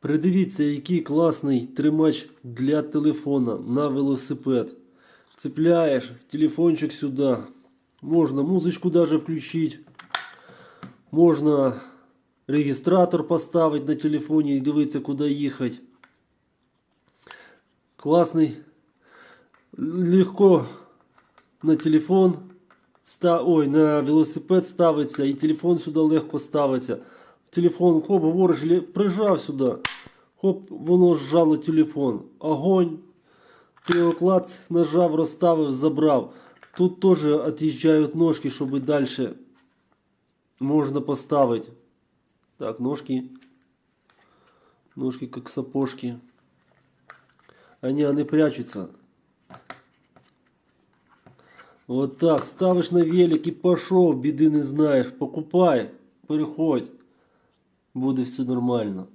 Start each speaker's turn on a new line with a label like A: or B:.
A: Придивіться, який класний тримач для телефона на велосипед. Цепляєш телефончик сюди. Можна музичку даже включити. Можна регістратор поставити на телефоні і дивитися, куди їхати. Класний. Легко на телефон. ста- Ой, на велосипед ставиться і телефон сюди легко ставиться. Телефон, хоп, говориш, ле- прижав сюди. Хоп, воно зжало телефон. Огонь. Ти його клад нажав, розставив, забрав. Тут теж від'їжджають ножки, щоб далі можна поставити. Так, ножки. Ножки как сапожки. Они, они прячутся. Вот так, ставиш на велик і пошов, біди не знаєш. Покупай, переходь. Буде все нормально.